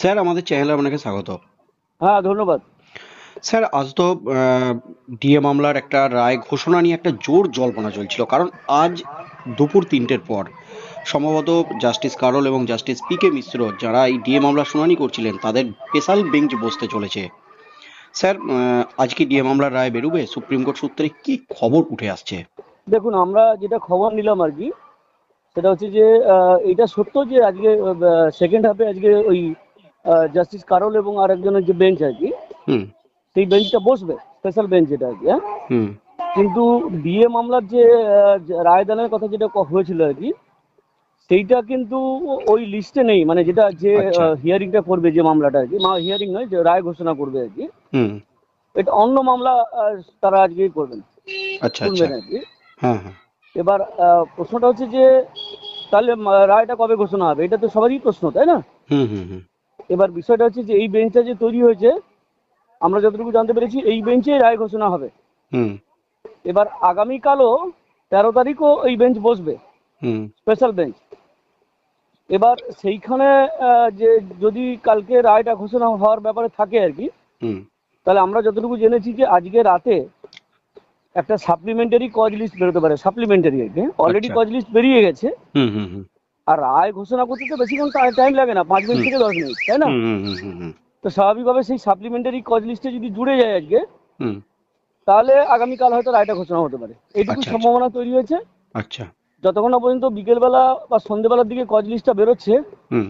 Sir আমাদের চ্যানেলে আপনাকে স্বাগত। হ্যাঁ ধন্যবাদ। স্যার আজ তো ডিএ মামলার একটা রায় ঘোষণা নিয়ে একটা জোর জল্পনা চলছিল কারণ আজ দুপুর তিনটের পর সম্ভবত জাস্টিস কারল এবং জাস্টিস পি কে মিশ্র যারা এই ডিএ মামলা শুনানি করছিলেন তাদের স্পেশাল বেঞ্চ বসতে চলেছে। স্যার আজকে ডিএ মামলার রায় বেরোবে? সুপ্রিম কোর্ট সূত্রে কি খবর উঠে আসছে? দেখুন আমরা যেটা খবর নিলাম আর কি সেটা হচ্ছে যে এটা সত্য যে আজকে সেকেন্ড হাফে আজকে ওই জাস্টিস কারল এবং আর একজনের যে বেঞ্চ আর কি হুম। সেই বেঞ্চটা বসবে স্পেশাল বেঞ্চ যেটা আর কি হ্যাঁ? কিন্তু বিয়ে মামলার যে রায়দানের কথা যেটা হয়েছিল আর কি সেইটা কিন্তু ওই লিস্টে নেই মানে যেটা যে আচ্ছা। হিয়ারিংটা করবে যে মামলাটা আর কি হিয়ারিং নয় যে রায় ঘোষণা করবে আর কি। হুম। এটা অন্য মামলা তারা আজকেই করবেন। আচ্ছা আচ্ছা। শুনবেন আর কি। হ্যাঁ হ্যাঁ। এবার প্রশ্নটা হচ্ছে যে তাহলে রায়টা কবে ঘোষণা হবে? এটা তো সবারই প্রশ্ন তাই না? হুম হুম হুম। এবার বিষয়টা হচ্ছে যে এই বেঞ্চটা যে তৈরি হয়েছে আমরা যতটুকু জানতে পেরেছি এই বেঞ্চে রায় ঘোষণা হবে। হুম। এবার আগামীকালও তেরো তারিখও এই বেঞ্চ বসবে স্পেশাল বেঞ্চ এবার সেইখানে যে যদি কালকে রায়টা ঘোষণা হওয়ার ব্যাপারে থাকে আর কি হুম। তাহলে আমরা যতটুকু জেনেছি যে আজকে রাতে একটা সাপ্লিমেন্টারি কজ লিস্ট বেরোতে পারে সাপ্লিমেন্টারি আর কি অলরেডি। কজ লিস্ট বেরিয়ে গেছে। হুম হুম হুম। আর রায় ঘোষণা করতে তো বেশিক্ষণ টাইম লাগে না পাঁচ মিনিট থেকে দশ মিনিট তাই না? তো স্বাভাবিকভাবে সেই সাপ্লিমেন্টারি কজ লিস্টে যদি জুড়ে যায় আজকে হুম। তাহলে আগামীকাল হয়তো রায়টা ঘোষণা হতে পারে। এইটুকু আচ্ছা, আচ্ছা। সম্ভাবনা তৈরি হয়েছে। আচ্ছা। যতক্ষণ না পর্যন্ত বিকেলবেলা বা সন্ধ্যেবেলার দিকে কজ লিস্টটা বেরোচ্ছে হুম।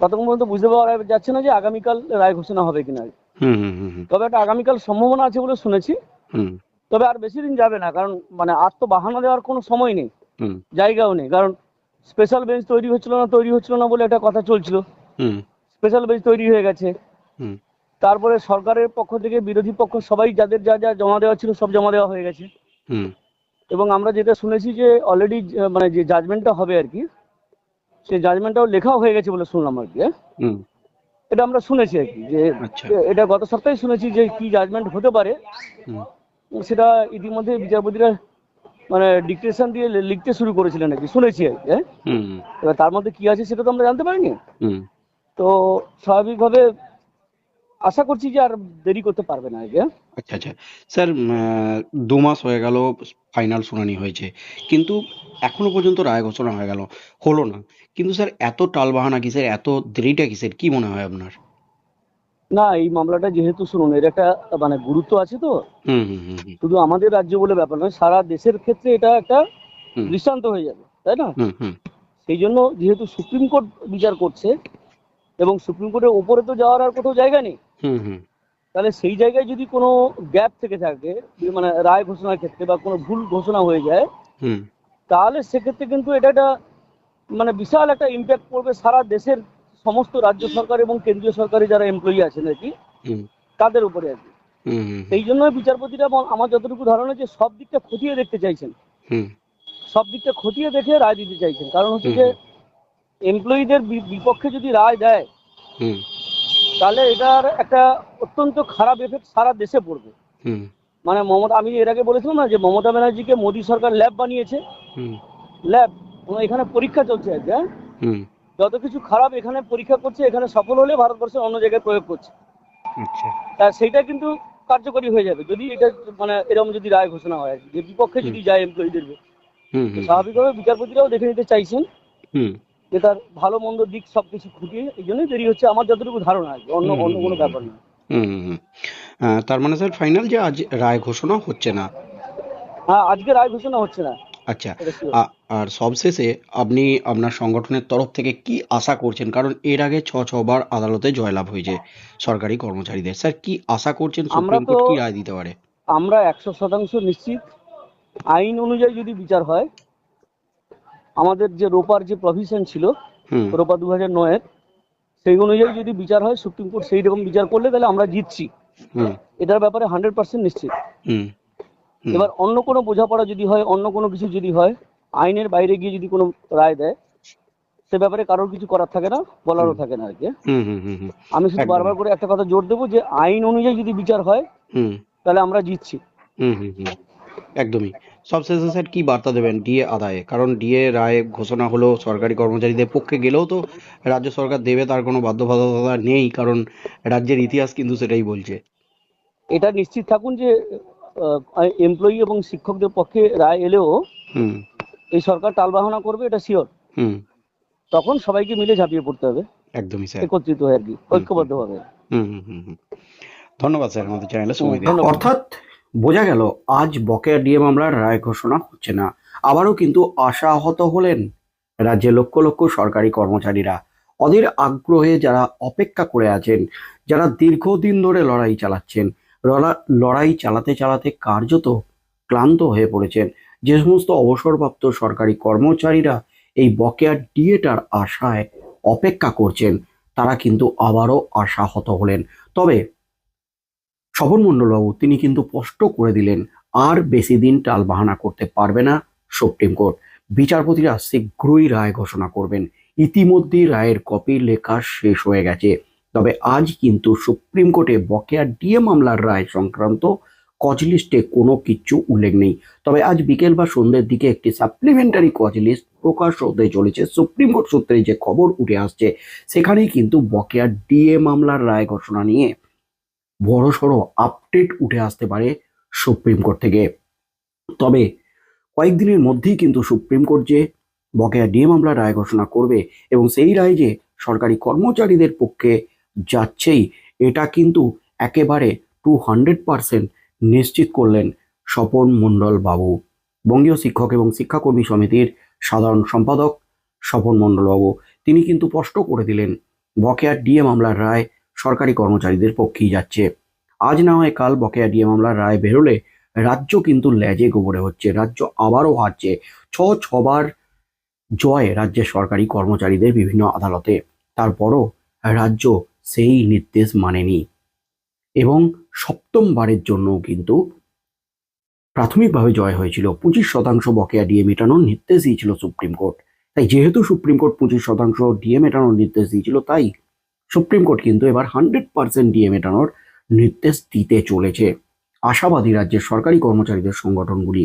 ততক্ষণ পর্যন্ত বুঝতে পারা যাচ্ছে না যে আগামীকাল রায় ঘোষণা হবে কিনা। হুম হুম হুম হুম। তবে একটা আগামীকাল সম্ভাবনা আছে বলে শুনেছি। হুম। তবে আর বেশি দিন যাবে না কারণ মানে আর তো বাহানা দেওয়ার কোনো সময় নেই। হুম। জায়গাও নেই কারণ স্পেশাল বেঞ্চ তৈরি হচ্ছিল না তৈরি হচ্ছিল না বলে একটা কথা চলছিল। হুম। স্পেশাল বেঞ্চ তৈরি হয়ে গেছে। হুম। তারপরে সরকারের পক্ষ থেকে বিরোধী পক্ষ সবাই যাদের যা যা জমা দেওয়া ছিল সব জমা দেওয়া হয়ে গেছে। হুম। এবং আমরা যেটা শুনেছি যে অলরেডি মানে যে জাজমেন্টটা হবে আর কি সেই জাজমেন্টটাও লেখাও হয়ে গেছে বলে শুনলাম আর কি হ্যাঁ? হুম। এটা আমরা শুনেছি আর কি যে আচ্ছা। এটা গত সপ্তাহে শুনেছি যে কি জাজমেন্ট হতে পারে। হুম। সেটা ইতিমধ্যে বিচারপতিরা মানে ডিকটেশন দিয়ে লিখতে শুরু করেছিলেন নাকি? শুনেছি হ্যাঁ? এবার তার মধ্যে কি আছে সেটা তো আমরা জানতে পারিনি। হুম। তো স্বাভাবিকভাবে আশা করছি যে আর দেরি করতে পারবে না কি হ্যাঁ? আচ্ছা আচ্ছা। স্যার দু মাস হয়ে গেল ফাইনাল শুনানি হয়েছে। কিন্তু এখনও পর্যন্ত রায় ঘোষণা হয়ে গেল। হলো না। কিন্তু স্যার এত টালবাহানা কিসের? এত দেরিটা কিসের? কি মনে হয় আপনার? না এই মামলাটা যেহেতু শুনুন এর একটা মানে গুরুত্ব আছে তো। শুধু আমাদের রাজ্য বলে ব্যাপার নয় সারা দেশের ক্ষেত্রে এটা একটা দৃষ্টান্ত হয়ে যাবে তাই না? সেই জন্য যেহেতু সুপ্রিম কোর্ট বিচার করছে এবং সুপ্রিম কোর্টের ওপরে তো যাওয়ার আর কোথাও জায়গা নেই। তাহলে সেই জায়গায় যদি কোনো গ্যাপ থেকে থাকে মানে রায় ঘোষণার ক্ষেত্রে বা কোনো ভুল ঘোষণা হয়ে যায় হুম। তাহলে সেক্ষেত্রে কিন্তু এটা একটা মানে বিশাল একটা ইম্প্যাক্ট পড়বে সারা দেশের সমস্ত রাজ্য সরকার এবং কেন্দ্রীয় সরকারি যারা এমপ্লয়ি আছেন আর কি তাদের উপরে আর কি। সেই জন্য বিচারপতিরা আমার- যতটুকু ধারণা যে সব দিকটা খতিয়ে দেখতে চাইছেন। সব দিকটা খতিয়ে দেখে রায় দিতে চাইছেন। কারণ হচ্ছে যে এমপ্লয়ীদের বিপক্ষে যদি রায় দেয় হুম। তাহলে এটার একটা অত্যন্ত খারাপ এফেক্ট সারা দেশে পড়বে। হুম। মানে মমতা আমি এর আগে বলেছিলাম না যে মমতা ব্যানার্জিকে মোদী সরকার ল্যাব বানিয়েছে। হুম। ল্যাব এখানে পরীক্ষা চলছে আর কি, হ্যাঁ? হুম। যত কিছু খারাপ এখানে পরীক্ষা করছে এখানে সফল হলে ভারতবর্ষের অন্য জায়গায় প্রয়োগ করছে। আচ্ছা। তা সেইটা কিন্তু কার্যকরী হয়ে যাবে। যদি এটা মানে এরকম যদি রায় ঘোষণা হয় যে বিপক্ষে যদি যায় এমপ্লয়ীদের স্বাভাবিকভাবে বিচারপতিরাও দেখে নিতে চাইছেন হুম। যে তার ভালো মন্দ দিক সবকিছু খুঁটিয়ে এই জন্যই দেরি হচ্ছে। আমার যতটুকু ধারণা কি, অন্য অন্য কোনো ব্যাপার না। তার মানে স্যার ফাইনাল যে আজ রায় ঘোষণা হচ্ছে না। হ্যাঁ আজকে রায় ঘোষণা হচ্ছে না। আচ্ছা আর সবশেষে আপনি আপনার সংগঠনের তরফ থেকে কি আশা করছেন? কারণ এর আগে ছ ছবার আদালতে জয়লাভ হয়েছে সরকারি কর্মচারীদের। স্যার কি আশা করছেন সুপ্রিম কোর্ট কি রায় দিতে পারে? আমরা একশো শতাংশ নিশ্চিত। আইন অনুযায়ী যদি বিচার হয় আমাদের যে রোপার যে প্রভিশন ছিল রোপা দু হাজার নয়ের সেই অনুযায়ী যদি বিচার হয় সুপ্রিম কোর্ট সেই রকম বিচার করলে তাহলে আমরা জিতছি। হুম। এটার ব্যাপারে হান্ড্রেড পার্সেন্ট নিশ্চিত। এবার অন্য কোনো বোঝাপড়া যদি হয় অন্য কোনো কিছু যদি হয় আইনের বাইরে গিয়ে যদি কোনো রায় দেয় সে ব্যাপারে কারোর কিছু করার থাকে না বলারও থাকে না আর কি। হুম হুম হুম হুম। আমি শুধু বারবার করে একটা কথা জোর দেবো যে আইন অনুযায়ী যদি বিচার হয় তাহলে আমরা জিতছি। একদমই। সবশেষে স্যার কি বার্তা দেবেন ডিএ আদায়ে? কারণ ডিএ রায় ঘোষণা হলো সরকারি কর্মচারীদের পক্ষে গেলেও তো রাজ্য সরকার দেবে তার কোনো বাধ্যবাধকতা নেই কারণ রাজ্যের ইতিহাস কিন্তু সেটাই বলছে। এটা নিশ্চিত থাকুন যে এমপ্লয়ি এবং শিক্ষকদের পক্ষে রায় এলেও হুম। এই সরকার টালবাহানা করবে এটা শিওর তখন সবাইকে মিলে ঝাঁপিয়ে পড়তে হবে। একদমই স্যার একত্রিত হয়ে আর কি ঐক্যবদ্ধভাবে। হুম হুম হুম হুম। ধন্যবাদ স্যার আমাদের চ্যানেলে সময় দিয়ে ধন্যবাদ। অর্থাৎ বোঝা গেল আজ বকেয়া ডিএ মামলার রায় ঘোষণা হচ্ছে না। আবারও কিন্তু আশাহত হলেন রাজ্যে লক্ষ লক্ষ সরকারি কর্মচারীরা। অধীর আগ্রহে যারা অপেক্ষা করে আছেন যারা দীর্ঘদিন ধরে লড়াই চালাচ্ছেন লড়াই চালাতে চালাতে কার্যত ক্লান্ত হয়ে পড়েছেন। যে সমস্ত অবসরপ্রাপ্ত সরকারি কর্মচারীরা এই বকেয়া ডিএটার আশায় অপেক্ষা করছেন, তারা কিন্তু আবারও আশাহত হলেন। তবে স্বপন মণ্ডলবাবু, তিনি কিন্তু স্পষ্ট করে দিলেন, আর বেশি দিন টালবাহানা করতে পারবে না সুপ্রিম কোর্ট। বিচারপতিরা শীঘ্রই রায় ঘোষণা করবেন। ইতিমধ্যেই রায়ের কপি লেখা শেষ হয়ে গেছে। তবে আজ কিন্তু সুপ্রিম কোর্টে বকেয়া ডিএ মামলার রায় সংক্রান্ত কজ লিস্টে কোনো কিছু উল্লেখ নেই। তবে আজ বিকেল বা সন্ধ্যের দিকে একটি সাপ্লিমেন্টারি কজ লিস্ট প্রকাশ হতে চলেছে। সুপ্রিম কোর্ট সূত্রে যে খবর উঠে আসছে, সেখানেই কিন্তু বকেয়া ডিএ মামলার রায় ঘোষণা নিয়ে বড়সড় আপডেট উঠে আসতে পারে সুপ্রিম কোর্ট থেকে। তবে কয়েকদিনের মধ্যেই কিন্তু সুপ্রিম কোর্ট যে বকেয়া ডিএ মামলার রায় ঘোষণা করবে এবং সেই রায় যে সরকারি কর্মচারীদের পক্ষে যাচ্ছেই। এটা কিন্তু একেবারে টু হান্ড্রেড নিশ্চিত করলেন স্বপন মণ্ডল বাবু। বঙ্গীয় শিক্ষক এবং শিক্ষাকর্মী সমিতির সাধারণ সম্পাদক স্বপন মণ্ডল বাবু। তিনি কিন্তু স্পষ্ট করে দিলেন, বকেয়া ডিএ মামলার রায় সরকারি কর্মচারীদের পক্ষেই যাচ্ছে। আজ না হয় কাল বকেয়া ডিএ মামলার রায় বেরোলে রাজ্য কিন্তু ল্যাজে গোবরে হচ্ছে, রাজ্য আবারও হারছে। ছ ছবার জয় রাজ্যের সরকারি কর্মচারীদের বিভিন্ন আদালতে। তারপরও রাজ্য সেই নির্দেশ মানেনি। এবং সপ্তমবারের জন্য কিন্তু প্রাথমিকভাবে জয় হয়েছিল। পঁচিশ শতাংশ বকেয়া ডিএ মেটানোর নির্দেশ দিয়েছিল সুপ্রিম কোর্ট। তাই যেহেতু সুপ্রিম কোর্ট পঁচিশ শতাংশ ডিএ মেটানোর নির্দেশ দিয়েছিল তাই সুপ্রিম কোর্ট কিন্তু এবার হান্ড্রেড পার্সেন্ট ডিএ মেটানোর নির্দেশ দিতে চলেছে আশাবাদী রাজ্যের সরকারি কর্মচারীদের সংগঠনগুলি।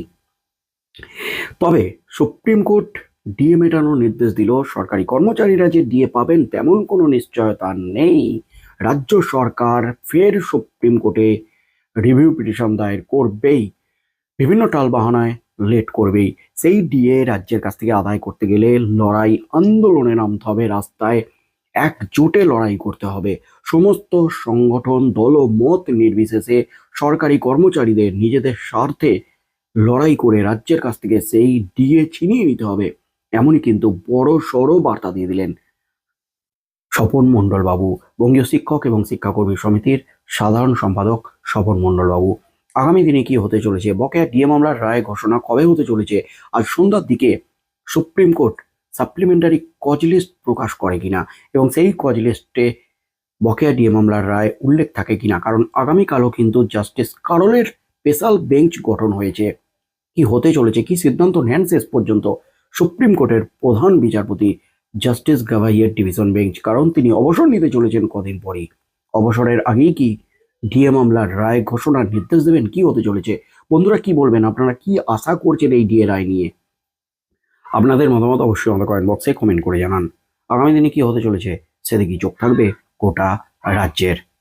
তবে সুপ্রিম কোর্ট ডিএ মেটানোর নির্দেশ দিল সরকারি কর্মচারীরা যে ডিএ পাবেন তেমন কোনো নিশ্চয়তা নেই। রাজ্য সরকার ফের সুপ্রিম কোর্টে রিভিউ পিটিশন দায়ের করবেই। বিভিন্ন টালবাহানায় লেট করবেই। সেই ডিএ রাজ্যের কাছ থেকে আদায় করতে গেলে লড়াই আন্দোলনে নামতে হবে, রাস্তায় একজোটে লড়াই করতে হবে। সমস্ত সংগঠন, দল ও মত নির্বিশেষে সরকারি কর্মচারীদের নিজেদের স্বার্থে লড়াই করে রাজ্যের কাছ থেকে সেই ডিএ ছিনিয়ে নিতে হবে। এমনই কিন্তু বড় সড় বার্তা দিয়ে দিলেন। স্বপন মণ্ডল বাবু বঙ্গীয় শিক্ষক এবং শিক্ষাকর্মী সমিতির সাধারণ সম্পাদক স্বপন মণ্ডল বাবু আগামী দিনে কি হতে চলেছে? বকেয়া ডিএ মামলার রায় ঘোষণা কবে হতে চলেছে? আজ সন্ধ্যার দিকে supreme court supplementary cause list প্রকাশ করে কিনা এবং সেই কজ লিস্টে বকেয়া ডিএ মামলার রায় উল্লেখ থাকে কিনা? কারণ আগামীকালও কিন্তু জাস্টিস কারলের স্পেশাল বেঞ্চ গঠন হয়েছে। কি হতে চলেছে? কি সিদ্ধান্ত নেন শেষ পর্যন্ত? সুপ্রিম কোর্টের প্রধান বিচারপতি জাস্টিস গাভাইয়ের ডিভিশন বেঞ্চ, কারণ তিনি অবসর নিতে চলেছেন কদিন পরেই। অবসরের আগেই কি ডিএ মামলার রায় ঘোষণার নির্দেশ দেবেন? কি হতে চলেছে? বন্ধুরা, কি বলবেন? আপনারা কি আশা করছেন এই ডিএ রায় নিয়ে? আপনাদের মতামত অবশ্যই আমাদের কমেন্ট বক্সে কমেন্ট করে জানান। আগামী দিনে কি হতে চলেছে? সেদিকে চোখ থাকবে গোটা রাজ্যের